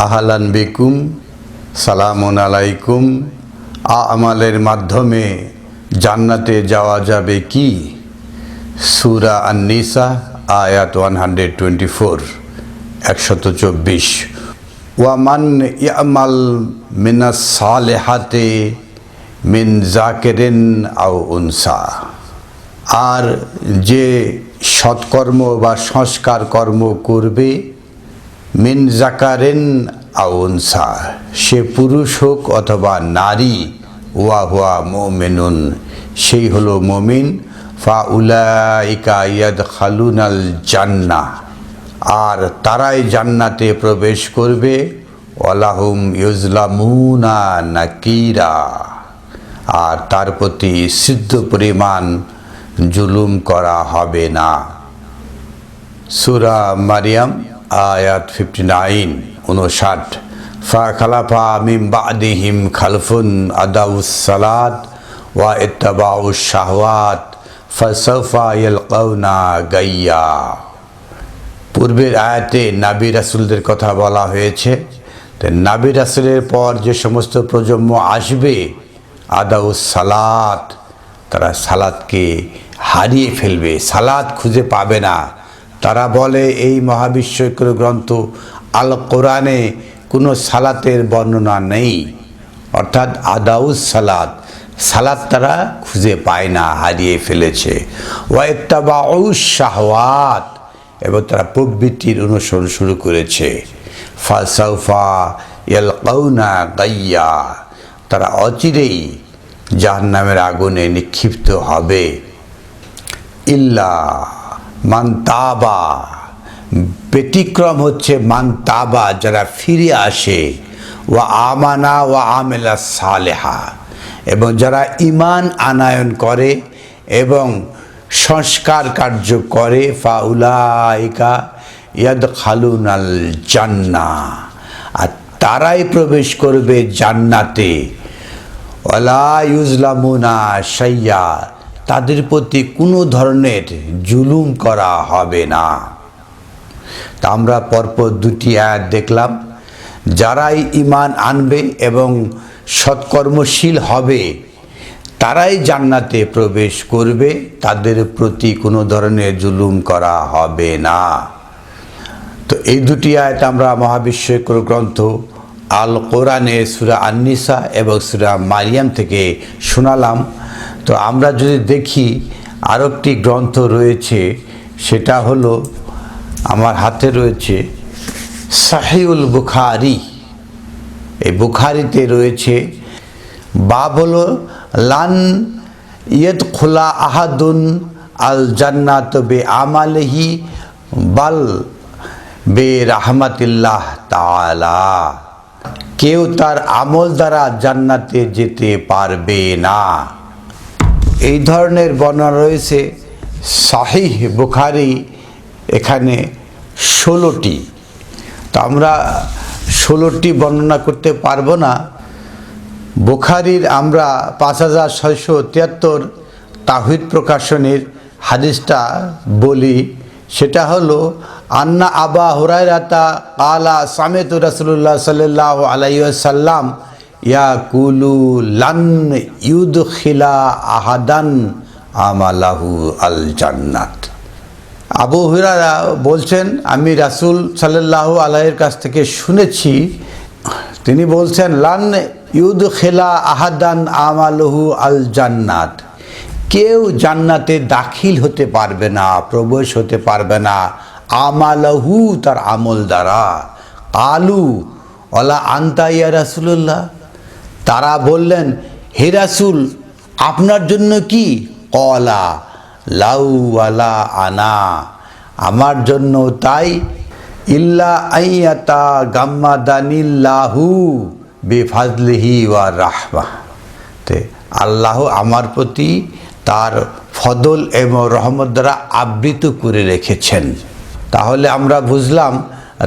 আহালান বিকুম, সালামুন আলাইকুম। আমালের মাধ্যমে জান্নাতে যাওয়া যাবে কি? সুরা আন্নিসা, আয়াত ওয়ান হান্ড্রেড টোয়েন্টি ফোর একশত চব্বিশ। ওয়ামান ইয়ামাল মিনাস সালেহাতে মিন জাকেরেন আও উনসা। আর যে সৎকর্ম বা সংস্কার কর্ম করবে মিন জাকারেন আউনসা সে পুরুষ হোক অথবা নারী, ওয়া হুয়া মোমেনুন। সেই হলো মমিন। ফা উলাইকা ইয়াদ খালুনাল জান্না। আর তারাই জান্নাতে প্রবেশ করবে। ওয়ালাহুম ইউজলামুনা নাকিরা। আর তার প্রতি সিদ্ধ পরিমাণ জুলুম করা হবে না। সুরা মারিয়াম আয়াত ফিফটি নাইন উনষাট ফা খালাফা মিম বাদিহিম খালফুন আদাউস সালাত ওয়া ইত্তাবাউ শাহওয়াত ফসফা ইয়ালকাউনা গাইয়া। পূর্বের আয়াতে নাবি রাসুলদের কথা বলা হয়েছে তো নাবি রাসুলের পর যে সমস্ত প্রজন্ম আসবে আদাউস সালাত, তারা সালাদকে হারিয়ে ফেলবে সালাদ খুঁজে পাবে না। তারা বলে, এই মহাবিশ্বকর গ্রন্থ আল কোরআনে কোনো সালাতের বর্ণনা নেই। অর্থাৎ আদাউস সালাত সালাদ তারা খুঁজে পায় না, হারিয়ে ফেলেছে। ওয়াইত্তাবাউস শাহওয়াত এবং তারা প্রবৃত্তির অনুসরণ শুরু করেছে। ফালসাউফা ইয়ালকাউনা গাইয়া, তারা অচিরেই জাহান্নামের আগুনে নিক্ষিপ্ত হবে। ইল্লা মান তাবা ব্যতিক্রম হচ্ছে মান তাবা যারা ফিরে আসে। ওয়া আমানা ওয়া আমেলা সালেহা। এবং যারা ইমান আনায়ন করে এবং সংস্কার কার্য করে, ফাউলাইকা ইয়াদ খালুন আল জান্না। আর তারাই প্রবেশ করবে জান্নাতে। ওলা ইউজলামুনা সাইয়া তাদের প্রতি কোনো ধরনের জুলুম করা হবে না। তা আমরা পরপর দুটি আয়াত দেখলাম। যারাই ইমান আনবে এবং সৎকর্মশীল হবে, তারাই জান্নাতে প্রবেশ করবে। তাদের প্রতি কোনো ধরনের জুলুম করা হবে না। তো এই দুটি আয়াত আমরা মহাবিশ্বকর গ্রন্থ আল কোরআনে সুরা আন্নিসা এবং সুরা মারিয়াম থেকে শোনালাম। তো আমরা যদি দেখি আরও একটি গ্রন্থ রয়েছে, সেটা হলো আমার হাতে রয়েছে, সাহিউল বুখারি। এই বুখারিতে রয়েছে বাব হলো লান ইয়দ খোলা আহাদুন আল জান্নাত বে আমালহি বাল বে রাহমাতিল্লাহ তালা কেউ তার আমল দ্বারা জান্নাতে যেতে পারবে না। এই ধরনের বর্ণনা রয়েছে। শাহিহ বুখারি এখানে ষোলোটি। তো আমরা ষোলোটি বর্ণনা করতে পারব না। বুখারির আমরা পাঁচ হাজার ছয়শো তিয়াত্তর তাহিদ প্রকাশনের হাদিসটা বলি। সেটা হলো, আন্না আবা হুরাইরাতা আলা সামেত রাসুল্লাহ সাল্লাহ আলাইসাল্লাম ইয়া কুলু লান ইউদ খিলা আহাদান আমালাহু আল জান্নাত আবু হুরারা বলছেন, আমি রাসুল সাল্লাহ আলাইয়ের কাছ থেকে শুনেছি, তিনি বলছেন, লান ইউদ খেলা আহাদান আমালহু আল জান্নাত কেউ জান্নাতে দাখিল হতে পারবে না, প্রবেশ হতে পারবে না। আমালহু তার আমল দ্বারা। আলু অলা আন্তা ইয়া রাসুল্লাহ তারা বললেন, হে রাসুল, আপনার জন্য কি? কলা লাউওয়ালা আনা, আমার জন্য তাই। ইল্লা আইয়াতা গাম্মাদানিল্লাহু বেফাজলিহি ওয়া রাহমা তে আল্লাহ আমার প্রতি তার ফদল এবং রহমত দ্বারা আবৃত করে রেখেছেন। তাহলে আমরা বুঝলাম,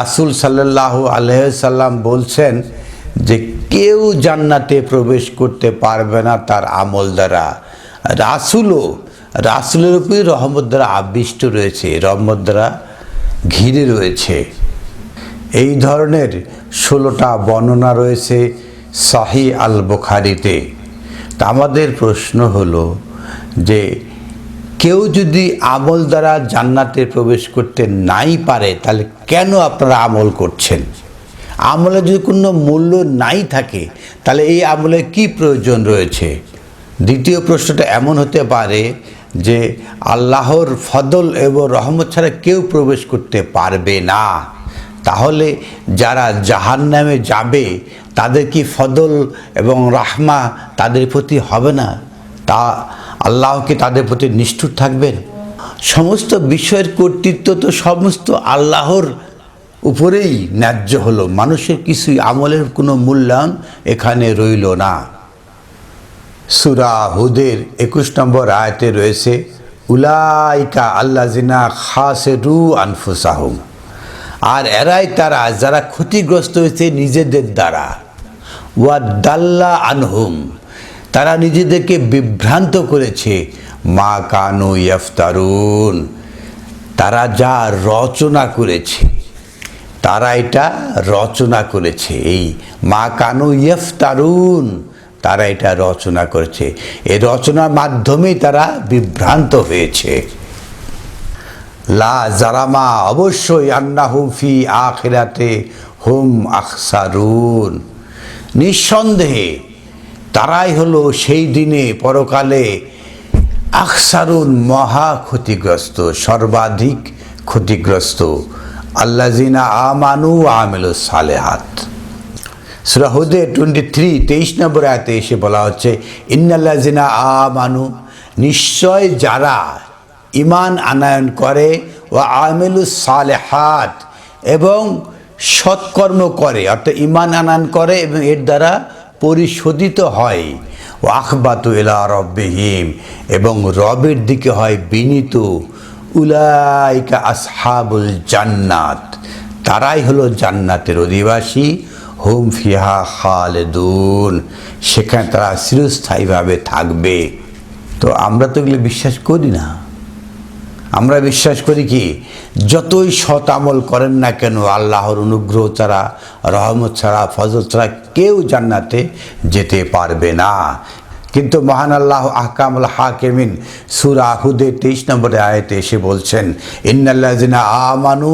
রাসুল সাল্লাহ আলহাম বলছেন যে কেউ জান্নাতে প্রবেশ করতে পারবে না তার আমল দ্বারা। রাসুলও, রাসুলের উপরে রহমত দ্বারা আবিষ্ট রয়েছে, রহমত দ্বারা ঘিরে রয়েছে। এই ধরনের ষোলোটা বর্ণনা রয়েছে শাহি আল বুখারিতে তা আমাদের প্রশ্ন হলো যে, কেউ যদি আমল দ্বারা জান্নাতে প্রবেশ করতে নাই পারে, তাহলে কেন আপনারা আমল করছেন? আমলে যদি কোনো মূল্য নাই থাকে, তাহলে এই আমলে কি প্রয়োজন রয়েছে? দ্বিতীয় প্রশ্নটা এমন হতে পারে যে আল্লাহর ফদল এবং রহমত ছাড়া কেউ প্রবেশ করতে পারবে না। তাহলে যারা জাহান নামে যাবে, তাদের কি ফদল এবং রাহমা তাদের প্রতি হবে না? তা আল্লাহ কি তাদের প্রতি নিষ্ঠুর থাকবেন? সমস্ত বিষয়ের কর্তৃত্ব তো সমস্ত আল্লাহর উপরেই ন্যায্য হলো। মানুষের কিছুই আমলের কোনো মূল্যায়ন এখানে রইল না। সুরা হুদের একুশ নম্বর আয়তে রয়েছে, উলাইকা আল্লাহ জিনা খাসে রু আনফুসাহুম। আর এরাই তারা যারা ক্ষতিগ্রস্ত হয়েছে নিজেদের দ্বারা। ওয়া দাল্লা আনহুম, তারা নিজেদেরকে বিভ্রান্ত করেছে। মা কানু ইয়ফতারুন, তারা যা রচনা করেছে। তারা এটা রচনা করেছে। এই মা কানু ইয়ফতারুন তারা এটা রচনা করেছে। এই রচনার মাধ্যমেই তারা বিভ্রান্ত হয়েছে। লা জারামা অবশ্যই আন্নাহুম ফি আখিরাতে হুম আখসারুন। নিঃসন্দেহে তারাই হলো সেই দিনে পরকালে আকসারুন মহা ক্ষতিগ্রস্ত, সর্বাধিক ক্ষতিগ্রস্ত। আল্লাজিনা আমানু আমেলু সালেহাত। সুরাহুদে টোয়েন্টি থ্রি তেইশ নম্বর আয়তে এসে বলা হচ্ছে ইন্নাল্লাজিনা আমানু, নিশ্চয় যারা ইমান আনায়ন করে ও আমেলু সালেহাত এবং সৎকর্ম করে, অর্থাৎ ইমান আনায়ন করে এবং এর দ্বারা পরিশোধিত হয় ও আখবাতু এলা রব্বিহিম এবং রবের দিকে হয় বিনীত উলাইকা আসহাবুল জান্নাত। তারাই হলো জান্নাতের অধিবাসী। হুম ফিহা খালেদুন। সেখানে তারা চিরস্থায়ীভাবে থাকবে। তো আমরা তো এগুলো বিশ্বাস করি না। আমরা বিশ্বাস করি কি? যতই সৎ আমল করেন না কেন, আল্লাহর অনুগ্রহ ছাড়া, রহমত ছাড়া, ফজল ছাড়া কেউ জান্নাতে যেতে পারবে না। কিন্তু মহান আল্লাহ আহকামুল হাকেমিন সুর আহুদের তেইশ নম্বরে আয়তে এসে বলছেন ইন্নাল্লাজিনা আমানু,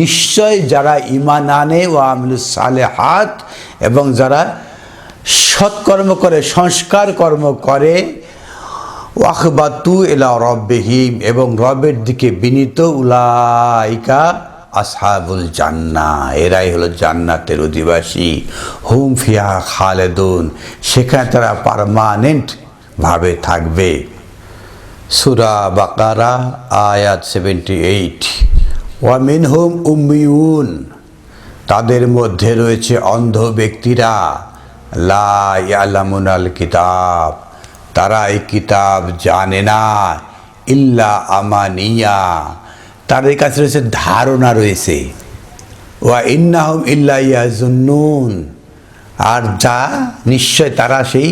নিশ্চয় যারা ইমান আনে ও আমলু সালে হাত এবং যারা সৎকর্ম করে, সংস্কার কর্ম করে ওয়াকবাতু এলা রব্বেহিম, এবং রবের দিকে বিনীত উলাইকা আসহাবুল জান্না, এরাই হলো জান্নাতের অধিবাসী। হুম ফিয়া খালেদুন, সেখানে তারা পারমানেন্ট ভাবে থাকবে। সুরা বাকারা, আয়াত সেভেন্টি এইট ওয়ামিন হুম উম্মিউন, তাদের মধ্যে রয়েছে অন্ধ ব্যক্তিরা। লা ইয়ালামুন আল কিতাব, তারা এই কিতাব জানে না, ইল্লা আমানিয়া। তাদের কাছে রয়েছে ধারণা রয়েছে। ওয়া ইন্নাহম ইল্লা ইয়াজুন্নুন। আর যা, নিশ্চয় তারা সেই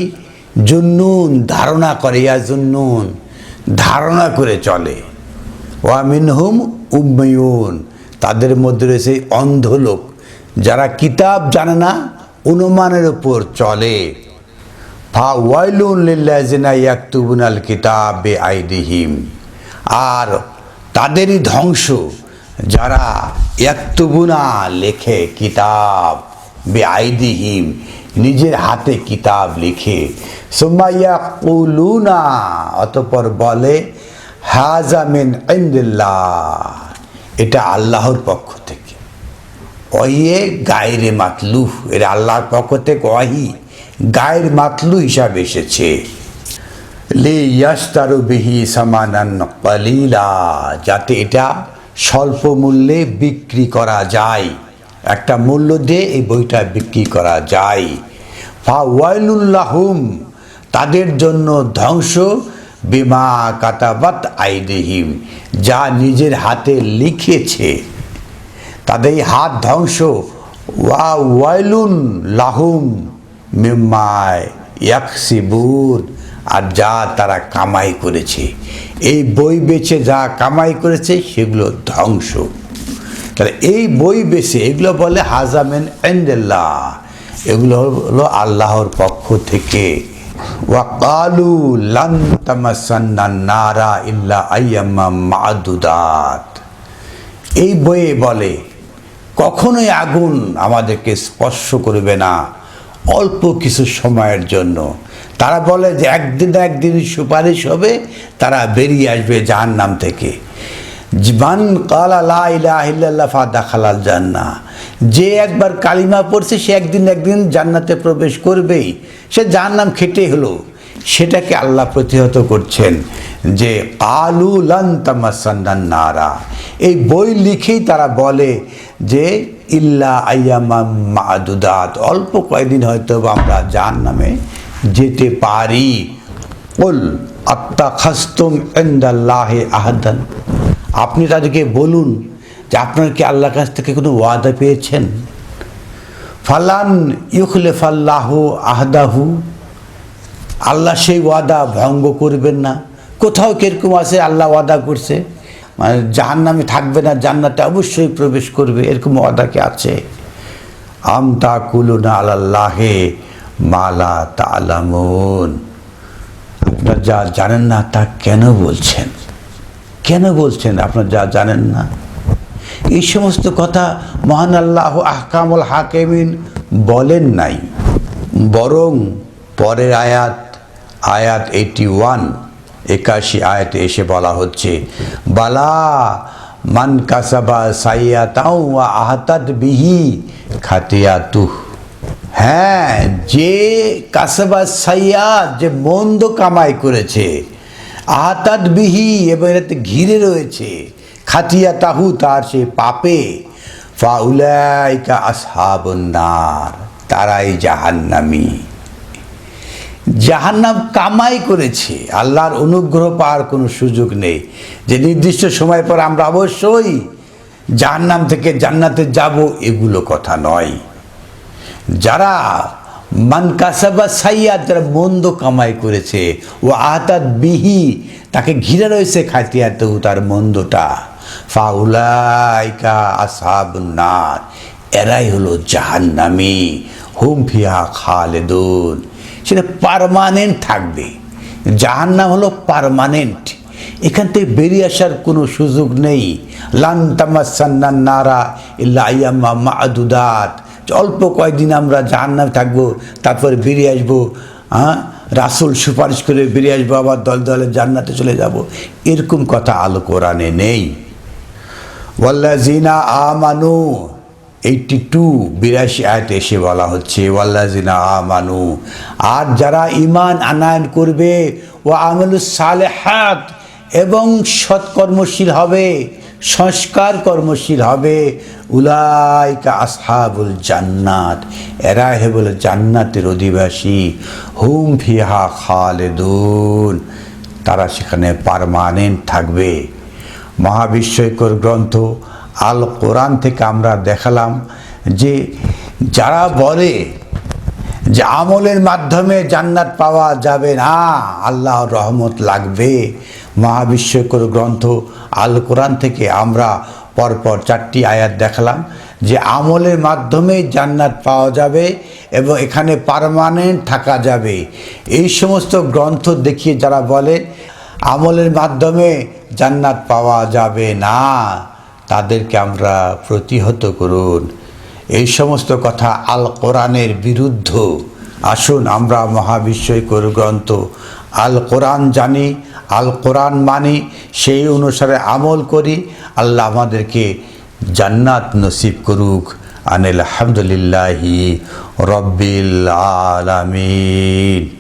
জুন্নুন, ধারণা করে, ইয়াজুন্নুন, ধারণা করে চলে। ওয়া মিনহুম উম্ময়ুন তাদের মধ্যে রয়েছে অন্ধ লোক যারা কিতাব জানে না, অনুমানের উপর চলে। ফা ওয়াইলুন লিল্লাজিনা ইয়াকতুবুন আল কিতাব বে আইদিহিম আর তাদেরই ধ্বংস, যারা ইয়াকতুবুনা লেখে কিতাব বে আইদিহিম নিজের হাতে কিতাব লিখে। সোমাইয়া কুলুনা অতপর বলে হাজামিন এটা আল্লাহর পক্ষ থেকে। অয়ে গায়রে মাতলু এর আল্লাহর পক্ষ থেকে অহি। গায়ের মাতলু হিসাবে এসেছে। লে সামানান কালিলা, যাতে এটা স্বল্প মূল্যে বিক্রি করা যায়। একটা মূল্য দিয়ে এই বইটা বিক্রি করা যায়। ফা ওয়াইলুল্লাহুম তাদের জন্য ধ্বংস, বিমা কাতাবাত আইদিহিম, যা নিজের হাতে লিখেছে। তাদের হাত ধ্বংস। ওয়া ওয়াইলুন লাহুম মিম্মায় ইয়াকসিবুন। আর যা তারা কামাই করেছে। এই বই বেচে যা কামাই করেছে, সেগুলো ধ্বংস। তাহলে এই বই বেশি এগুলো বলে হাজামেন এন্ডেল্লাহ এগুলো হলো আল্লাহর পক্ষ থেকে। ওয়াকালু লান তামাসান্না নারা ইল্লা আইয়াম্মা মাদুদাত। এই বইয়ে বলে, কখনোই আগুন আমাদেরকে স্পর্শ করবে না। অল্প কিছু সময়ের জন্য। তারা বলে যে একদিন একদিন সুপারিশ হবে, তারা বেরিয়ে আসবে জাহান্নাম থেকে। জীবান কালা লা ইলাহা ইল্লাল্লাহ ফাদা খালাল জান্না যে একবার কালিমা পড়ছে, সে একদিন একদিন জান্নাতে প্রবেশ করবেই। সে জাহান্নাম খেটে হলো। সেটাকে আল্লাহ প্রতিহত করছেন যে কালু লান নারা। এই বই লিখেই তারা বলে যে ইল্লা আয়ামা মাদুদাত, অল্প কয়েকদিন হয়তো আমরা জাহান নামে যেতে পারি। বল আত্মা খাস্তুম এন্দাল্লাহে আহাদান। আপনি তাদেরকে বলুন যে আপনার কি আল্লাহর কাছ থেকে কোনো ওয়াদা পেয়েছেন? ফালান ইউখলে ফাল্লাহ আহদাহু। আল্লাহ সেই ওয়াদা ভঙ্গ করবেন না। কোথাও কীরকম আছে আল্লাহ ওয়াদা করছে? মানে জাহান্নামে থাকবে না, জান্নাতে অবশ্যই প্রবেশ করবে, এরকম ওয়াদা কি আছে? আম তা কুলুনা আল্লাহে মালা তালামুন আপনার যা জানেন না, তা কেন বলছেন? কেন বলছেন? আপনার যা জানেন না? এই সমস্ত কথা মহান আল্লাহ আহকামুল হাকেমিন বলেন নাই। বরং পরের আয়াত আয়াত এইটি ওয়ান একাশি আয়াতে এসে বলা হচ্ছে, বালা মান কাসাবা সাইয়া তাও আহাতাত বিহি খাতিয়া তুহ হ্যাঁ যে কাসাবা সাইয়া, যে মন্দ কামাই করেছে, আহাতাত বিহি এবং এতে ঘিরে রয়েছে খাতিয়া তাহু তার সে পাপে, ফাউলাইকা আসহাবন্নার তারাই জাহান্নামী। জাহান্নাম কামাই করেছে। আল্লাহর অনুগ্রহ পাওয়ার কোনো সুযোগ নেই। যে নির্দিষ্ট সময় পর আমরা অবশ্যই জাহান্নাম থেকে জান্নাতে যাব, এগুলো কথা নয়। যারা মান কাসাবা সাইয়াদ, যারা মন্দ কামাই করেছে ও আহতাদ বিহি, তাকে ঘিরে রয়েছে খাতিয়াতেও তার মন্দটা। ফাউলাইকা আসহাবুন্নার এরাই হলো জাহান্নামি। হুম ফিহা খালেদুন। সেটা পারমানেন্ট থাকবে। জাহান্নাম হলো পারমানেন্ট এখান থেকে বেরিয়ে আসার কোনো সুযোগ নেই। লান তামাসান্নান নারা মাদুদাত। অল্প কয়েকদিন আমরা জাহান্নামে থাকব, তারপর বেরিয়ে আসব হ্যাঁ? রাসুল সুপারিশ করে বেরিয়ে আসব, আবার দল দলে জান্নাতে চলে যাব। এরকম কথা আলো কোরআনে নেই। ওয়াল্লাজিনা আমানু এইটটি টু বিরাশি আয়তে এসে বলা হচ্ছে ওয়াল্লাজিনা আমানু। আর যারা ইমান আনায়ন করবে ও আমলুস সালেহাত। এবং সৎকর্মশীল হবে, সংস্কার কর্মশীল হবে, উলাইকা আসহাবুল জান্নাত। এরা হে বলে জান্নাতের অধিবাসী। হুম ফিহা খালেদুন। তারা সেখানে পারমানেন্ট থাকবে। মহাবিশ্বকর গ্রন্থ আল কোরআন থেকে আমরা দেখালাম যে যারা বলে যে আমলের মাধ্যমে জান্নাত পাওয়া যাবে না, আল্লাহর রহমত লাগবে। মহাবিশ্বকর গ্রন্থ আল কোরআন থেকে আমরা পরপর চারটি আয়াত দেখালাম যে আমলের মাধ্যমে জান্নাত পাওয়া যাবে এবং এখানে পারমানেন্ট থাকা যাবে। এই সমস্ত গ্রন্থ দেখিয়ে যারা বলে, আমলের মাধ্যমে জান্নাত পাওয়া যাবে না। তাদেরকে আমরা প্রতিহত করুন। এই সমস্ত কথা আল কোরআনের বিরুদ্ধ। আসুন আমরা মহাবিস্ময়কর গ্রন্থ আল কোরআন জানি আল কোরআন মানি, সেই অনুসারে আমল করি। আল্লাহ আমাদেরকে জান্নাত নসিব করুক। আনিল আলহামদুলিল্লাহি রব্বিল আলামিন।